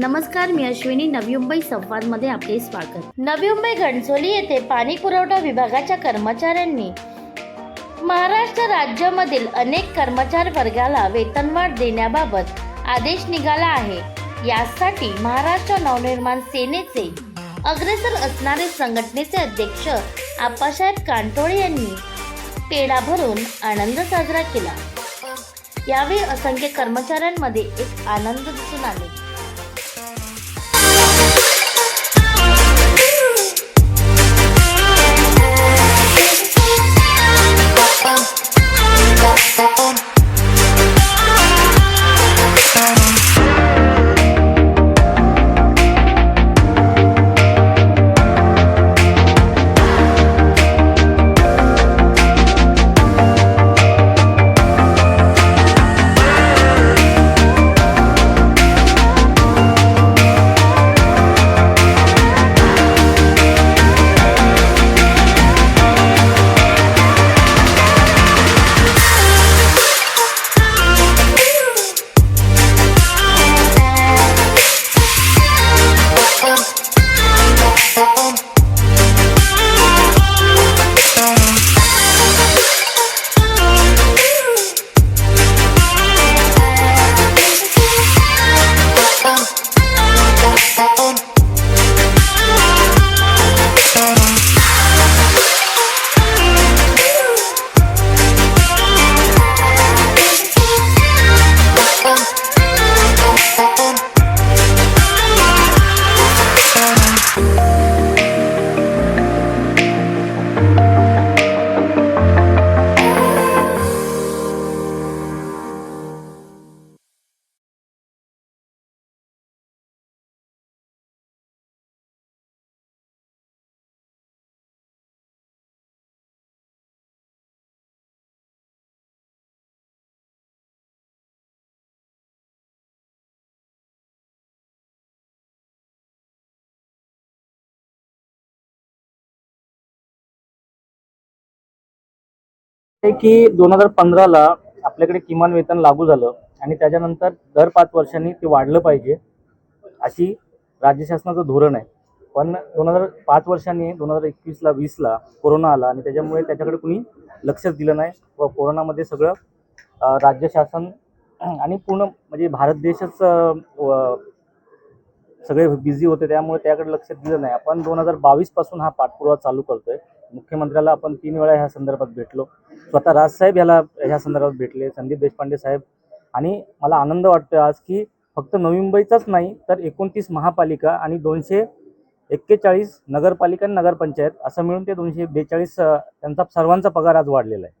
नमस्कार मी अश्विनी. नवी मुंबई संवादमध्ये आपले स्वागत. नवी मुंबई घणसोली येथे पाणी पुरवठा विभागाच्या कर्मचाऱ्यांनी महाराष्ट्र राज्यामधील अनेक कर्मचारी वर्गाला वेतनवाढ देण्याबाबत आदेश निघाला आहे. यासाठी महाराष्ट्र नवनिर्माण सेनेचे अग्रेसर असणारे संघटनेचे अध्यक्ष आप्पासाहेब कांटोळे यांनी पेढा भरून आनंद साजरा केला. यावेळी असंख्य कर्मचाऱ्यांमध्ये एक आनंद दिसून आले. की दोन हजार पंधराला आपल्याकडे किमान वेतन लागू झालं आणि त्याच्यानंतर दर पाच वर्षांनी ते वाढलं पाहिजे अशी राज्य शासनाचं धोरण आहे. पण दोन हजार पाच वर्षांनी दोन हजार एकवीसला वीसला कोरोना आला आणि त्याच्यामुळे त्याच्याकडे कुणी लक्षच दिलं नाही व कोरोनामध्ये सगळं राज्य शासन आणि पूर्ण म्हणजे भारत देशच सगळे बिझी होते त्यामुळे त्याकडे लक्ष दिलं नाही. आपण दोन हजार बावीसपासून हा पाठपुरावा चालू करतोय. मुख्यमंत्र्याला आपण तीन वेळा ह्या संदर्भात भेटलो. स्वतः राजसाहेब ह्याला ह्या संदर्भात भेटले संदीप देशपांडे साहेब. आणि मला आनंद वाटतो आज की फक्त नवी मुंबईचाच नाही तर एकोणतीस महापालिका आणि दोनशे एक्केचाळीस नगरपालिका आणि नगरपंचायत असं मिळून ते दोनशे बेचाळीस त्यांचा सर्वांचा पगार आज वाढलेला आहे.